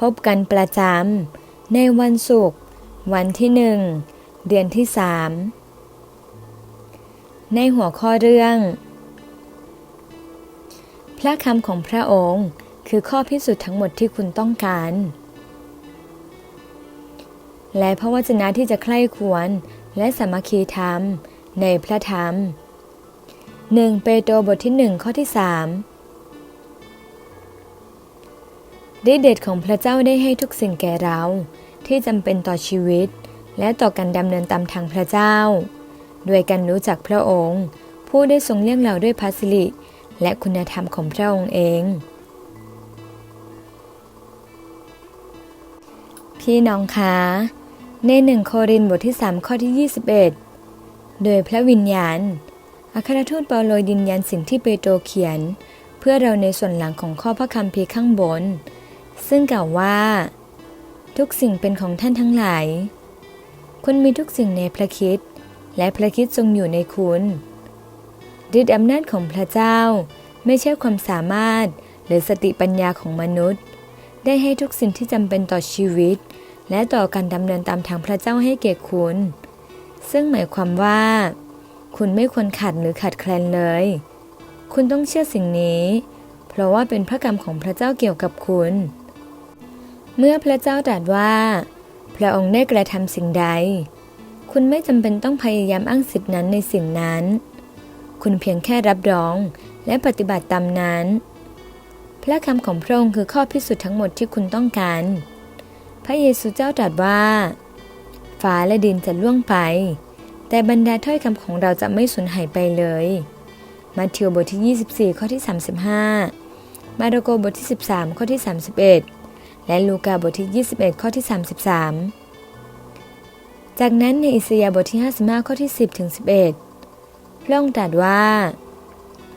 พบกันประจำในวันศุกร์วันที่หนึ่งเดือนที่สามในหัวข้อเรื่อง พระคำของพระองค์คือข้อพิสูจน์ทั้งหมดที่คุณต้องการ และพระวจนะที่จะใคร่ควรและสามัคคีธรรมในพระธรรม 1 เปโตรบทที่ 1 ข้อที่ 3 ฤทธิเดชของพระเจ้าได้ให้ทุกสิ่งแก่เรา ที่จำเป็นต่อชีวิต และต่อการดำเนินตามทางพระเจ้า ด้วยการรู้จักพระองค์ ผู้ได้ทรงเลี้ยงเราด้วยพระสิริและคุณธรรมของพระองค์เอง พี่น้องคะในหนึ่งโครินบทที่ 3 ข้อที่ 21 โดยพระวิญญาณ อัครทูตเปาโลยืนยันสิ่งที่เปโตรเขียน เพื่อเราในส่วนหลังของข้อพระคัมภีร์ข้างบน ซึ่งกล่าวว่า ทุกสิ่งเป็นของท่านทั้งหลาย คุณมีทุกสิ่งในพระคิดและพระคิดทรงอยู่ในคุณฤทธิอำนาจของพระเจ้าไม่ใช่ความสามารถหรือสติปัญญาของมนุษย์ ได้ให้ทุกสิ่งที่จำเป็นต่อชีวิต และต่อการดำเนินตามทางพระเจ้าให้แก่คุณ ซึ่งหมายความว่า คุณไม่ควรขาดหรือขาดแคลนเลย คุณต้องเชื่อสิ่งนี้ เพราะว่าเป็นพระกรรมของพระเจ้าเกี่ยวกับคุณ เมื่อพระเจ้าตรัสว่า พระองค์ได้กระทำสิ่งใด คุณไม่จำเป็นต้องพยายามอ้างสิทธินั้นในสิ่งนั้น คุณเพียงแค่รับรองและปฏิบัติตามนั้น พระคำของพระองค์คือข้อพิสูจน์ทั้งหมดที่คุณต้องการ พระเยซูเจ้าตรัสว่า ฟ้าและดินจะล่วงไป แต่บรรดาถ้อยคำของเราจะไม่สูญหายไปเลยมัทธิวบทที่ 24 ข้อที่ 35 มาระโกบทที่ 13 ข้อที่ 31 และลูกาบทที่ 21 ข้อที่ 33 จากนั้นในอิสยาบทที่ 55 ข้อที่ 10 ถึง 11 พระองค์ตรัสว่า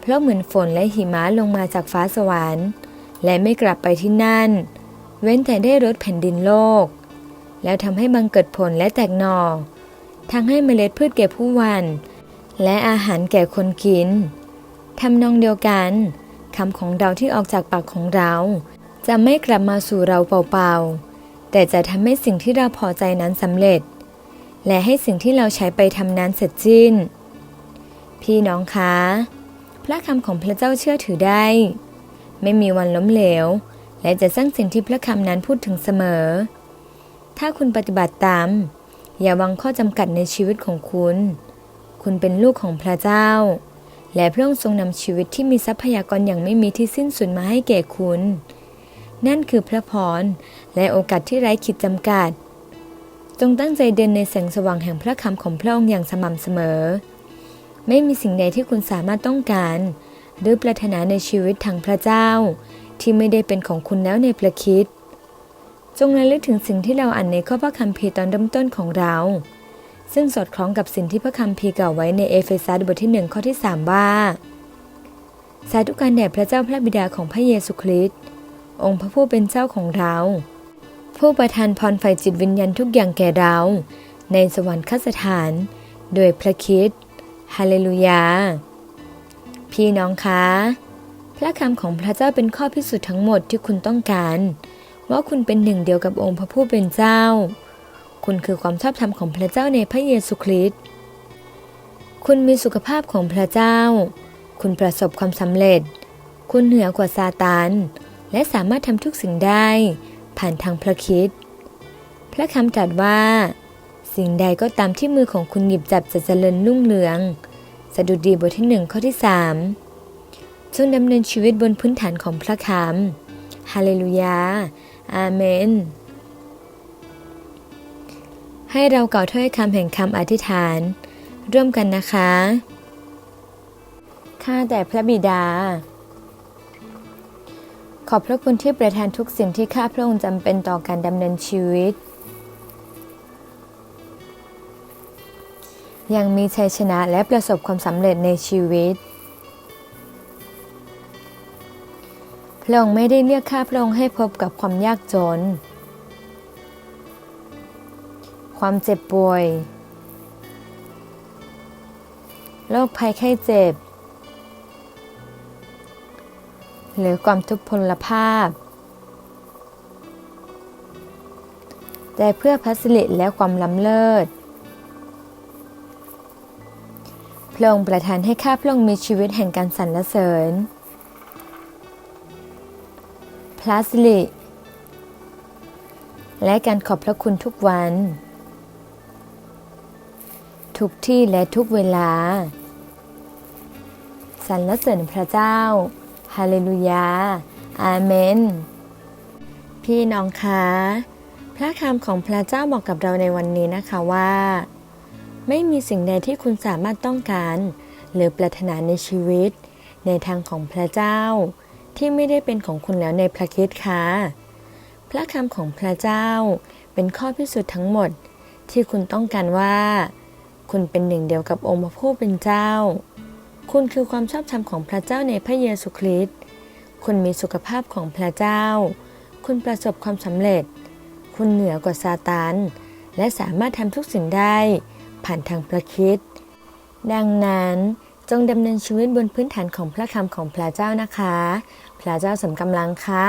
เพราะเหมือนฝนและหิมะลงมาจากฟ้าสวรรค์ และไม่กลับไปที่นั่น เว้นแต่ได้รดแผ่นดินโลก แล้วทำให้บังเกิดผลและแตกหน่อทั้งให้เมล็ดพืชแก่ผู้วัน และอาหารแก่คนกินทำนองเดียวกันคำของเราที่ออกจากปากของเรา จะไม่กลับมาสู่เราเปล่าๆ แต่จะทำให้สิ่งที่เราพอใจนั้นสำเร็จ และให้สิ่งที่เราใช้ไปทำนั้นเสร็จสิ้น พี่น้องคะ พระคำของพระเจ้าเชื่อถือได้ ไม่มีวันล้มเหลว และจะสร้างสิ่งที่พระคำนั้นพูดถึงเสมอ ถ้าคุณปฏิบัติตาม อย่าวางข้อจำกัดในชีวิตของคุณ คุณเป็นลูกของพระเจ้าและพระองค์ทรงนำชีวิตที่มีทรัพยากรอย่างไม่มีที่สิ้นสุดมาให้แก่คุณ นั่นคือพระพร และโอกาสที่ไร้ขีดจำกัด จงตั้งใจเดินในแสงสว่างแห่งพระคำของพระองค์อย่างสม่ำเสมอ ไม่มีสิ่งใดที่คุณสามารถต้องการ หรือปรารถนาในชีวิตทางพระเจ้า ที่ไม่ได้เป็นของคุณแล้วในพระคิดจงระลึกถึงสิ่งที่เราอ่านในข้อพระคัมภีร์ตอนเริ่มต้นของเรา ซึ่งสอดคล้องกับสิ่งที่พระคัมภีร์กล่าวไว้ในเอเฟซัสบทที่หนึ่งข้อที่ 3 ว่าสาธุการแด่พระเจ้าพระบิดาของพระเยซูคริสต์ องค์พระผู้เป็นเจ้าของเรา ผู้ประทานพรฝ่ายจิตวิญญาณทุกอย่างแก่เรา ในสวรรคสถาน โดยพระคริสต์ฮาเลลูยา พี่น้องคะ พระคำของพระเจ้าเป็นข้อพิสูจน์ทั้งหมดที่คุณต้องการ ว่าคุณเป็นหนึ่งเดียวกับองค์พระผู้เป็นเจ้า คุณคือความชอบธรรมของพระเจ้าในพระเยซูคริสต์คุณมีสุขภาพของพระเจ้า คุณประสบความสำเร็จ คุณเหนือกว่าซาตาน และสามารถทำทุกสิ่งได้ ผ่านทางพระคริสต์พระคำตรัสว่า สิ่งใดก็ตามที่มือของคุณหยิบจับจะเจริญรุ่งเรือง สดุดีบทที่หนึ่งข้อที่สามจงดำเนินชีวิตบนพื้นฐานของพระคำฮาเลลูยา อาเมน ให้เรากล่าวถ้อยคำแห่งคำอธิษฐาน ร่วมกันนะคะ ข้าแต่พระบิดา ขอบพระคุณที่ประทานทุกสิ่งที่ข้าพระองค์จำเป็นต่อการดำเนินชีวิต ยังมีชัยชนะและประสบความสำเร็จในชีวิต พระองค์ไม่ได้เรียกข้าพระองค์ให้พบกับความยากจน ความเจ็บป่วย โรคภัยไข้เจ็บ หรือความทุพพลภาพ แต่เพื่อพัสริและความล้ำเลิศพระองค์ประทานให้ข้าพระองค์มีชีวิตแห่งการสรรเสริญ พระสิริ และการขอบพระคุณทุกวัน ทุกที่และทุกเวลา สรรเสริญพระเจ้า ฮาเลลูยา อาเมน พี่น้องคะ พระคำของพระเจ้าบอกกับเราในวันนี้นะคะว่า ไม่มีสิ่งใดที่คุณสามารถต้องการ หรือปรารถนาในชีวิต ในทางของพระเจ้า ที่ไม่ได้เป็นของคุณแล้วในพระคริสต์ค่ะ พระคำของพระเจ้าเป็นข้อพิสูจน์ทั้งหมดที่คุณต้องการว่า คุณเป็นหนึ่งเดียวกับองค์พระผู้เป็นเจ้า คุณคือความชอบธรรมของพระเจ้าในพระเยซูคริสต์ คุณมีสุขภาพของพระเจ้า คุณประสบความสำเร็จ คุณเหนือกว่าซาตาน และสามารถทำทุกสิ่งได้ ผ่านทางพระคริสต์ดังนั้นจงดำเนินชีวิตบนพื้นฐานของพระคำของพระเจ้านะคะ พระเจ้าสมกำลังค่ะ